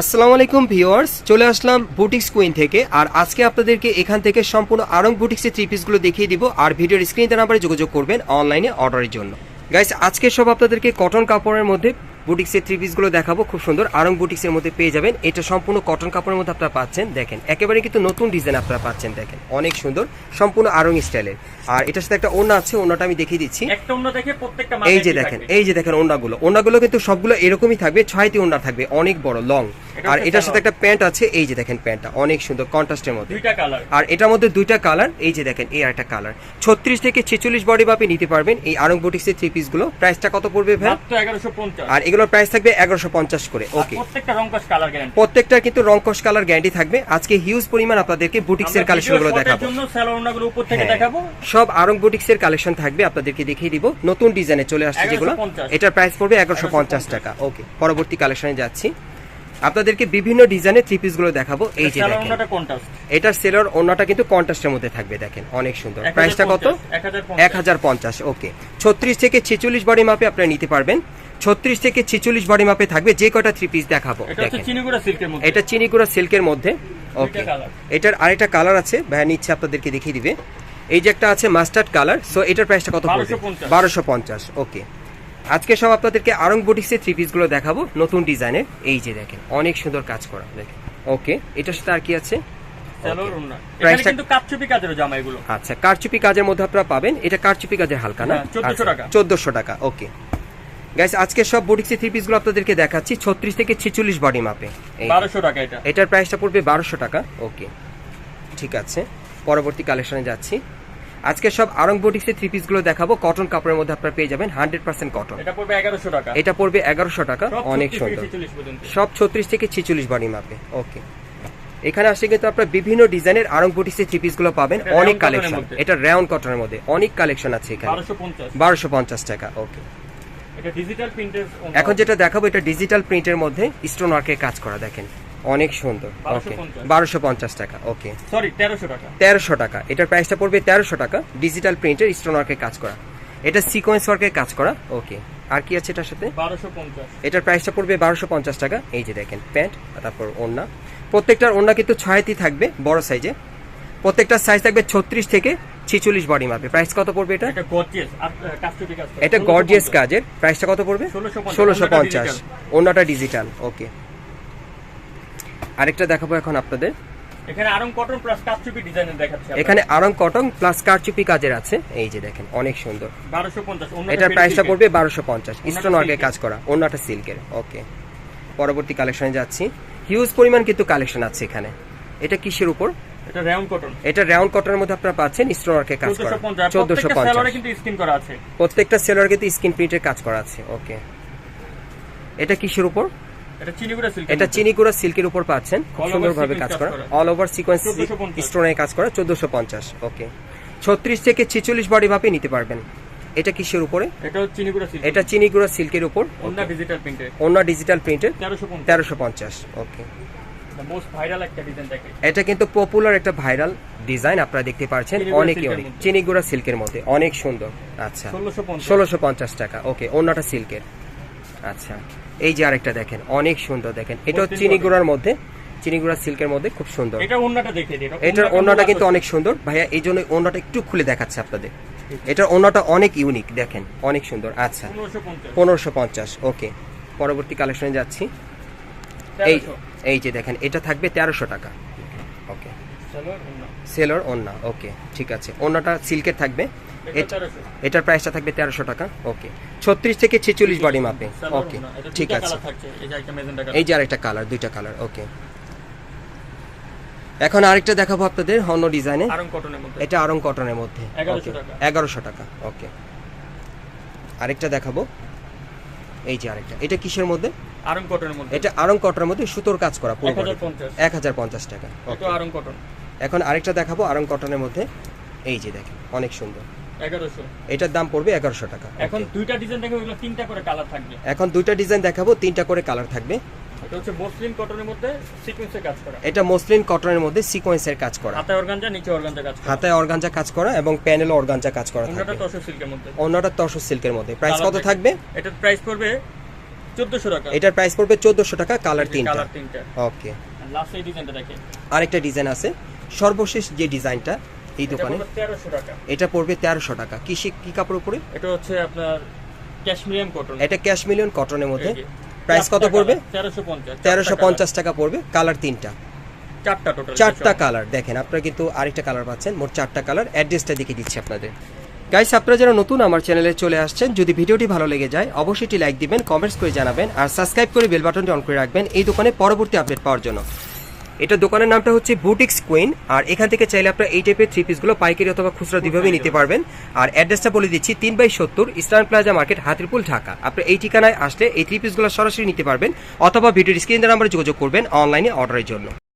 আসসালামু আলাইকুম ভিউয়ার্স চলে আসলাম বুটিক্স কুইন থেকে আর আজকে আপনাদেরকে এখান থেকে সম্পূর্ণ আরং বুটিক্সের থ্রি পিসগুলো দেখিয়ে দিব আর ভিডিওর স্ক্রিনে নাম্বারে যোগাযোগ করবেন অনলাইনে অর্ডারের জন্য। গাইস আজকে সব আপনাদেরকে কটন কাপড়ের মধ্যে বুটিক্সের থ্রি পিসগুলো দেখাবো খুব সুন্দর আরং বুটিক্সের মধ্যে পেয়ে যাবেন। এটা সম্পূর্ণ কটন কাপড়ের মধ্যে আপনারা পাচ্ছেন দেখেন একেবারে কিন্তু নতুন ডিজাইন আপনারা পাচ্ছেন দেখেন অনেক সুন্দর সম্পূর্ণ আরং স্টাইলের আর এটার সাথে একটা ওড়না আছে ওড়নাটা আমি দেখিয়ে দিচ্ছি। এই যে দেখেন এই যে দেখেন ওন্নাগুলো ওন্নাগুলো কিন্তু সবগুলো এরকমই থাকবে ছয়টি ওন্না থাকবে অনেক বড় লং আর এটার সাথে একটা প্যান্ট আছে এই যে দেখেন প্যান্টটা অনেক সুন্দর কন্ট্রাস্টের মধ্যে। দুইটা কালার। আর এটার মধ্যে দুইটা কালার এই যে দেখেন এই একটা কালার। ছত্রিশ থেকে ছেচল্লিশ বডি মাপে নিতে পারবেন এই আরং বুটিক্সের থ্রি পিসগুলো প্রাইসটা কত পড়বে ভাই? মাত্র এগারোশো পঞ্চাশ। আর এগুলোর প্রাইস থাকবে এগারোশো পঞ্চাশ করে ওকে প্রত্যেকটা রংকশ কালার গ্যারান্টি প্রত্যেকটার কিন্তু রংকশ কালার গ্যারান্টি থাকবে। আজকে হিউজ পরিমাণ আপনাদেরকে বুটিক্সের কালেকশনগুলো দেখাবো। জন্য স্যালোনাগুলো উপর থেকে হ্যাঁ। দেখাবো। সব আরং বুটিক্সের কালেকশন থাকবে আপনাদেরকে দেখিয়ে দিব। নতুন ডিজাইনে চলে আসছে যেগুলো। এটার প্রাইস পড়বে এগারোশো পঞ্চাশ টাকা। ওকে পরবর্তী কালেকশনে যাচ্ছি। আপনাদেরকে বিভিন্ন ডিজাইনের থ্রি পিসগুলো দেখাবো। এই যে দেখেন। এটার সেলর অন্যটা কিন্তু কন্ট্রাস্টের মধ্যে থাকবে দেখেন। অনেক সুন্দর। প্রাইসটা কত? এক হাজার পঞ্চাশ। ওকে ছত্রিশ থেকে ছেচল্লিশ বডি মাপে আপনারা নিতে পারবেন। ছত্রিশ থেকে ছেচল্লিশ বডি মাপে থাকবে যে কয়টা থ্রি পিস দেখাবো এটা চিনিগুড়া সিল্কের মধ্যে। এটা চিনিগুড়া সিল্কের মধ্যে ওকে। এটার আরেকটা কালার আছে ভাইয়া নিচ্ছে আপনাদেরকে দেখিয়ে দিবে। এই যে একটা আছে মাস্টার্ড কালার সো এটার প্রাইসটা কত পড়বে? 1250 বারোশো পঞ্চাশ ওকে আজকে সব আপনাদেরকে আরং বুটিক্সের থ্রি পিসগুলো দেখাবো। নতুন ডিজাইনের এই যে দেখেন অনেক সুন্দর কাজ করা দেখেন। ওকে এটার সাথে আর কি আছে? এগুলো। আচ্ছা কারচুপি কাজের মধ্যে আপনারা পাবেন। এটা কারচুপি কাজের হালকা না? হ্যাঁ, 1400 টাকা। চোদ্দশো টাকা ওকে গাইস আজকে সব বুটিক্সের থ্রি পিসগুলো আপনাদেরকে দেখাচ্ছি ছত্রিশ থেকে ছেচল্লিশ বডি মাপে বারোশো টাকা এটা। এটার প্রাইসটা পড়বে বারোশো টাকা ওকে ঠিক আছে পরবর্তী কালেকশনে যাচ্ছি। আজকে সব আরং বুটিক্সের থ্রি পিসগুলো দেখাবো। কটন কাপড়ের মধ্যে আপনারা পেয়ে যাবেন হান্ড্রেড পার্সেন্ট কটন এটা পড়বে এগারোশো টাকা। এটা পড়বে এগারোশো টাকা। অনেক সুন্দর। সব ছত্রিশ থেকে ছেচল্লিশ বাড়ি মাপে। ওকে এখানে আসলে কিন্তু আপনার বিভিন্ন ডিজাইনের আরং বুটিক্সের থ্রি পিসগুলো পাবেন। অনেক কালেকশন এটা রাউন্ড কটনের মধ্যে। অনেক কালেকশন আছে এখানে। বারোশো পঞ্চাশ। টাকা। ওকে এখন যেটা দেখাবো এটা ডিজিটাল প্রিন্টের মধ্যে স্টোন ওয়ার্কের কাজ করা দেখেন। অনেক সুন্দর। ওকে বারোশো পঞ্চাশ টাকা ওকে সরি তেরোশো টাকা। তেরোশো টাকা। এটার প্রাইসটা পড়বে তেরোশো টাকা। ডিজিটাল প্রিন্টের স্টোন ওয়ার্কের কাজ করা। এটা সিকোয়েন্স ওয়ার্কের কাজ করা ওকে আর কি আছে এটার সাথে? বারোশো পঞ্চাশ। এটার প্রাইসটা পড়বে বারোশো পঞ্চাশ টাকা। এই যে দেখেন প্যান্ট তারপর ওড়না। প্রত্যেকটার ওড়না কিন্তু ছয়টি থাকবে বড় সাইজে প্রত্যেকটার সাইজ থাকবে ছত্রিশ থেকে ছিচল্লিশ বডি মাপে প্রাইস কত পড়বে এটা? এটা গর্জিয়াস কাজের। প্রাইসটা কত পড়বে? ষোলোশো পঞ্চাশ। ওড়নাটা ডিজিটাল ওকে আরেকটা দেখাবো এখন আপনাদের। এখানে আরং কটন প্লাস কাপচুপি ডিজাইনের দেখাচ্ছে এখানে আরং কটন প্লাস কারচুপি কাজের আছে। এই যে দেখেন অনেক সুন্দর। বারোশো পঞ্চাশ এটার প্রাইসটা পড়বে বারোশো পঞ্চাশ। ওড়নাটা স্টোন ওয়ার্কের কাজ করা অন্যটা সিল্কের ওকে পরবর্তী কালেকশনে যাচ্ছি। হিউজ পরিমাণ কিন্তু কালেকশন আছে এখানে। এটা কিসের উপর? এটা রাউন্ড কটন এটা রাউন্ড কটনের মধ্যে আপনারা পাচ্ছেন স্টোন ওয়ার্কের কাজ করা। চোদ্দশো পঞ্চাশ। চোদ্দশো প্রত্যেকটা পঞ্চাশ। স্যালোরে কিন্তু স্কিন করা আছে। প্রত্যেকটা সেলার কিন্তু স্ক্রিন প্রিন্টের কাজ করা আছে। ওকে এটা কিসের উপর? এটা চিনিগুড়া সিল্কের উপর পাচ্ছেন। সুন্দরভাবে কাজ করা। অল ওভার সিকোয়েন্স 1450 স্টোনের কাজ করা চোদ্দশো পঞ্চাশ ওকে ছত্রিশ থেকে ছেচল্লিশ বডি মাপে নিতে পারবেন। এটা কিসের উপরে? এটা চিনিগুড়া সিল্কের উপর। অন্য ডিজিটাল প্রিন্টের তেরোশো পঞ্চাশ। ওকে এটা কিন্তু পপুলার একটা ভাইরাল ডিজাইন আপনারা দেখতে পাচ্ছেন। অনেক। silk-এর চিনিগুড়া সিল্কের মধ্যে। অনেক সুন্দর। আচ্ছা। ষোলোশো পঞ্চাশ। টাকা ওকে অন্যটা সিল্কের আচ্ছা এই যে আরেকটা দেখেন অনেক সুন্দর দেখেন। এটা বত্রিশ চিনিগুড়ার মধ্যে চিনিগুড়া সিল্কের মধ্যে খুব সুন্দর। এটা দেখে দিই এটার ওড়নাটা কিন্তু অনেক সুন্দর। ভাইয়া এই জন্য ওড়নাটা একটু খুলে দেখাচ্ছে আপনাদের। এটার ওড়নাটা অনেক ইউনিক দেখেন অনেক সুন্দর। আচ্ছা পনেরোশো পঞ্চাশ। ওকে। পরবর্তী কালেকশনে যাচ্ছি। এই এই যে দেখেন এটা থাকবে তেরোশো টাকা। ওকে। সেলর ওন্না ওকে ঠিক আছে। ওন্নাটা সিল্কের থাকবে। এটার প্রাইসটা থাকবে তেরোশো টাকা। ওকে ছত্রিশ থেকে ছেচল্লিশ বডি মাপে ওকে ঠিক আছে। এই যে আরেকটা কালার দুইটা কালার ওকে এখন আরেকটা দেখাবো আপনাদের অন্য ডিজাইনে এটা আরং কটনের মধ্যে এগারোশো টাকা। ওকে আরেকটা দেখাবো। এই যে আরেকটা এটা কিসের মধ্যে? আরং কটনের মধ্যে। এটা আরং কটনের মধ্যে সুতোর কাজ করা পুরো এক হাজার পঞ্চাশ। টাকা আরং কটন এখন আরেকটা দেখাবো আরং কটনের মধ্যে। এই যে দেখেন অনেক সুন্দর। এটার দাম পড়বে এগারোশো টাকা। এখন দুইটা ডিজাইন দেখে ওইগুলো তিনটা করে কালার থাকবে। এখন দুইটা ডিজাইন দেখাবো তিনটা করে কালার থাকবে। এটা হচ্ছে মসলিন কটনের মধ্যে সিকোয়েন্সে কাজ করা। এটা মসলিন কটনের মধ্যে সিকোয়েন্সের কাজ করা। হাতে অর্গানজা নিচে অর্গানজা কাজ করা। হাতায় অর্গানজা কাজ করা এবং প্যানেল অর্গানজা কাজ করা অন্যটা তসর সিল্কের মধ্যে। অন্যটা তসর সিল্কের মধ্যে। প্রাইস কত থাকবে। এটার প্রাইস পড়বে চোদ্দশো টাকা। এটার প্রাইস পড়বে চোদ্দোশো টাকা কালার তিনটা। কালার তিনটা। ওকে লাস্ট এই ডিজাইনটা দেখেন। আরেকটা ডিজাইন আছে। সর্বশেষ যে ডিজাইনটা এই দোকানে? তেরোশো টাকা। এটা পড়বে তেরোশো টাকা। কি কি কাপড় উপরে? এটা হচ্ছে আপনার ক্যাশমিরিয়াম কটন এটা ক্যাশ মিলিয়ন কটনের মধ্যে প্রাইস কত পড়বে? তেরোশো পঞ্চাশ তেরোশো পঞ্চাশ টাকা পড়বে। কালার তিনটা। চারটা টোটাল চারটা কালার দেখেন আপনারা কিন্তু আরেকটা কালার পাচ্ছেন। মোট চারটা কালার অ্যাড্রেসটা দেখে দিচ্ছি আপনাদের। গাইস আপনারা যারা নতুন আমার চ্যানেলে চলে আসছেন যদি ভিডিওটি ভালো লেগে যায় অবশ্যই লাইক দিবেন কমেন্টস করে জানাবেন আর সাবস্ক্রাইব করে বেল বাটনটি অন করে রাখবেন এই দোকানে পরবর্তী আপডেট পাওয়ার জন্য। এটা দোকানের নামটা হচ্ছে বুটিক্স কুইন আর এখান থেকে চাইলে আপনারা এই টাইপের থ্রি পিসগুলো পাইকারি অথবা খুচরা দুইভাবে নিতে পারবেন। আর অ্যাড্রেসটা বলে দিচ্ছি তিন বাই সত্তর Eastern Plaza market Hatirpool Dhaka. আপনি এই ঠিকানায় আসলে এই থ্রি পিসগুলো সরাসরি নিতে পারবেন অথবা ভিডিওর স্ক্রিন নাম্বারে যোগাযোগ করবেন অনলাইনে অর্ডারের জন্য।